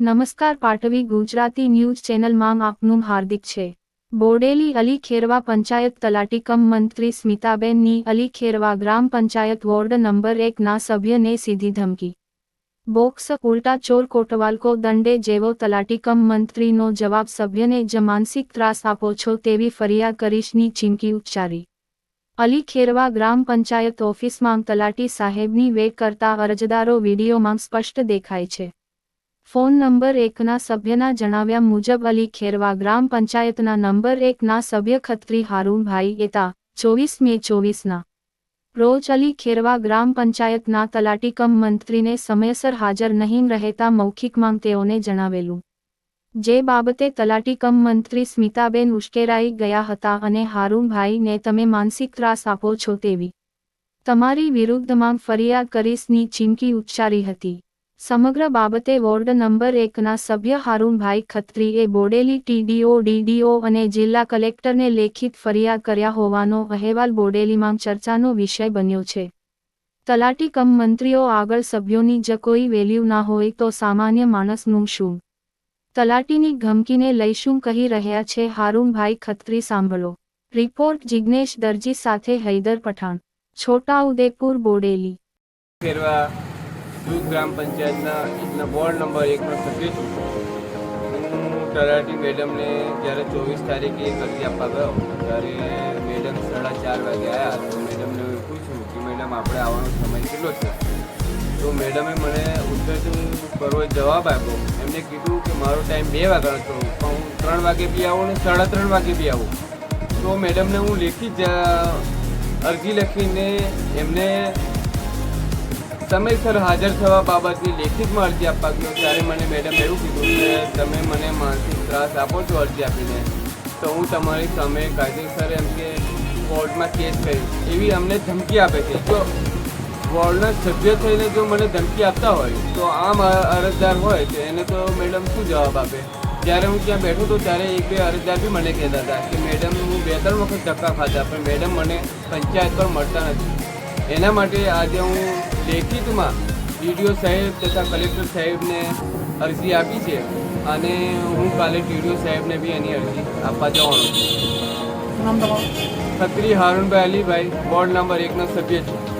નમસ્કાર પાટવી ગુજરાતી ન્યૂઝ ચેનલમાં આપનું હાર્દિક છે. બોડેલી અલી ખેરવા પંચાયત તલાટી કમ મંત્રી સ્મિતાબેનની અલી ખેરવા ગ્રામ પંચાયત વોર્ડ નંબર એકના સભ્યને સીધી ધમકી. બોક્સ ઉલટા ચોર કોટવાલકો દંડે જેવો તલાટી કમ મંત્રીનો જવાબ સભ્યને જ માનસિક ત્રાસ આપો છો તેવી ફરિયાદ કરીશની ચીમકી ઉચ્ચારી. અલી ખેરવા ગ્રામ પંચાયત ઓફિસમાં તલાટી સાહેબની વેટ કરતા અરજદારો વિડીયોમાં સ્પષ્ટ દેખાય છે. ફોન નંબર એકના સભ્યના જણાવ્યા મુજબ અલી ખેરવા ગ્રામ પંચાયતના નંબર એકના સભ્ય ખત્રી હારૂનભાઈ એતા, ચોવીસ મે ચોવીસના. રોજ અલી ખેરવા ગ્રામ પંચાયતના તલાટી કમ મંત્રીને સમયસર હાજર નહીં રહેતા મૌખિકમાં તેઓને જણાવેલું. જે બાબતે તલાટી કમ મંત્રી સ્મિતાબેન ઉશ્કેરાઈ ગયા હતા અને હારૂનભાઈને તમે માનસિક ત્રાસ આપો છો તેવી. તમારી વિરુદ્ધમાં ફરિયાદ કરીશની ચીમકી ઉચ્ચારી હતી. સમગ્ર બાબતે વોર્ડ નંબર એકના સભ્ય હારૂનભાઈ ખત્રીએ બોડેલી ટીડીઓ, ડીડીઓ અને જિલ્લા કલેક્ટરને લેખિત ફરિયાદ કર્યા હોવાનો અહેવાલ બોડેલીમાં ચર્ચાનો વિષય બન્યો છે. તલાટી કમ મંત્રીઓ આગળ સભ્યોની જ કોઈ વેલ્યુ ના હોય તો સામાન્ય માણસનું શું? તલાટીની ધમકીને લઈ શું કહી રહ્યા છે હારૂનભાઈ ખત્રી સાંભળો. રિપોર્ટ જિગ્નેશ દરજી સાથે હૈદર પઠાણ, છોટાઉદેપુર, બોડેલી. ખેરવા ગ્રામ પંચાયતના એકના વોર્ડ નંબર એકનો સભ્ય છું. હું તલાટી મેડમને જ્યારે ચોવીસ તારીખે અરજી આપવા ગયો, ત્યારે મેડમ સાડા ચાર વાગે આવ્યા તો મેડમને હું પૂછ્યું કે મેડમ, આપણે આવવાનો સમય કેટલો છે? તો મેડમે મને ઉત્તર કરવો જવાબ આપ્યો. એમને કીધું કે મારો ટાઈમ બે વાગ્યાનો હતો પણ હું ત્રણ વાગે બી આવું ને સાડા ત્રણ વાગે બી આવું. તો મેડમને હું લેખિત જ અરજી લખીને એમને સમયસર હાજર થવા બાબતની લેખિતમાં અરજી આપવા ગયો. ત્યારે મને મેડમ એવું કીધું કે તમે મને માનસિક ત્રાસ આપો છો અરજી આપીને. તો હું તમારી સામે કાયદેસર એમ કે વોર્ડમાં કેસ કરીશ. એવી અમને ધમકી આપે છે. જો વોર્ડના સભ્ય થઈને જો મને ધમકી આપતા હોય, તો આમ અરજદાર હોય, તો એને તો મેડમ શું જવાબ આપે? જ્યારે હું ત્યાં બેઠો હતો ત્યારે એક બે અરજદાર બી મને કહેતા હતા કે, મેડમ, હું બે ત્રણ વખત ધક્કા ખાતા પણ મેડમ મને પંચાયત પર મળતા નથી. એના માટે આજે હું લેખિતમાં ડીડીઓ સાહેબ તથા કલેક્ટર સાહેબને અરજી આપી છે અને હું કાલે ડીડીઓ સાહેબને બી એની અરજી આપવા જવાનો છું. ક્ષત્રિય તમારું? હારૂનભાઈ અલીભાઈ વોર્ડ નંબર એકના સભ્ય છું.